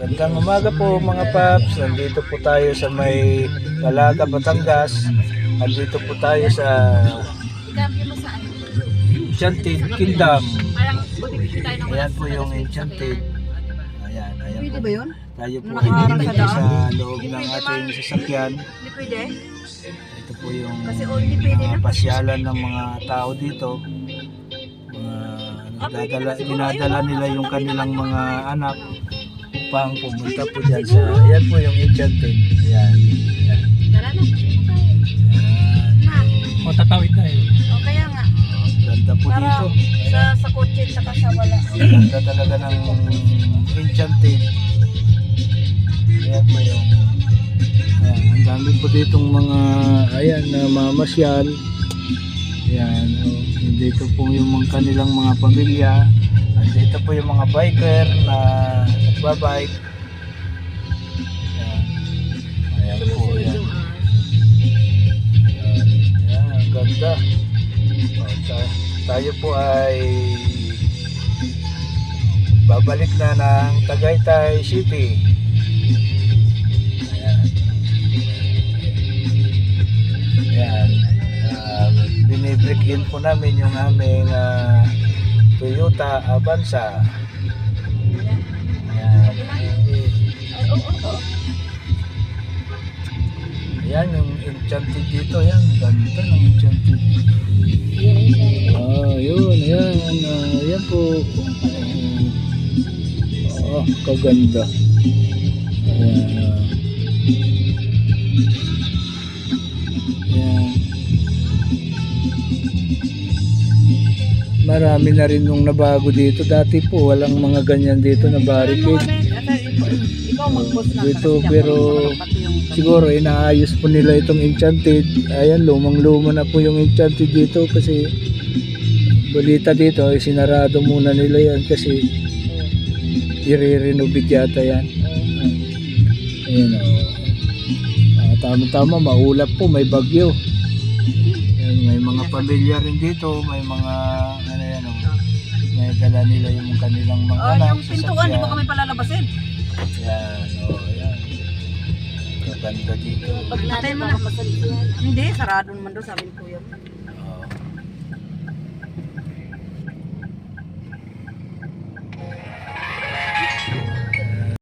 Magandang umaga po mga paps. Nandito po tayo sa may Lalaga, Batangas. Nandito po tayo sa? Enchanted Kingdom. Ayan po yung Enchanted. Ayan, ayan Pwede po. ba yun? Tayo po Nakaharang sa daan? sa loob ng ating sasakyan. Hindi pwede. Ito po yung mga na. pasyalan ng mga tao dito. Mga nagdadala, dinadala nila yung kanilang mga anak upang pumunta po dyan sa, ayan po yung Enchanted. Ayan. Ayan. Tara na. Ayan. O, tatawid tayo. O kaya nga, Ganda po Para- dito. sa, sa kotse at saka sa wala. Ganda talaga ng Enchanted. Ayan po yung ayan, ang dami po ditong mga ayan na mamasyal. Ayan, oh, dito po yung mga kanilang mga pamilya. Dito po yung mga biker na nagbabike. Ayan. Ayan po, ayan. Ayan, ang ganda. Oh, ta- tayo po ay babalik na ng Tagaytay City. Ayan. Ayan. Uh, binibreak in po namin yung aming ah, Toyota Avanza. Ayan yung enchanted dito. Ayan, ganda ng enchanted. Ah, yun, yan. ah, yan po. Ah, kaganda. Ayan. ah. Ayan. Marami na rin nung nabago dito. Dati po, walang mga ganyan dito na barricade. Ikaw mag-post. Dito, kasi pero Siguro inaayos po nila itong enchanted. Ayan, lumang-luma na po yung enchanted dito kasi balita dito ay sinarado muna nila yan kasi i-renovate yata yan. Ayan o. Ah, tama-tama, maulap po, may bagyo. Ayan, may mga pamilya rin dito, may mga ano yan o. May dala nila yung kanilang mga Oh, anak. yung pintuan, di ba kami palalabasin? Kaganda dito. Pag Patay natin mo na. Hindi, sarado naman daw sabi ni Kuya.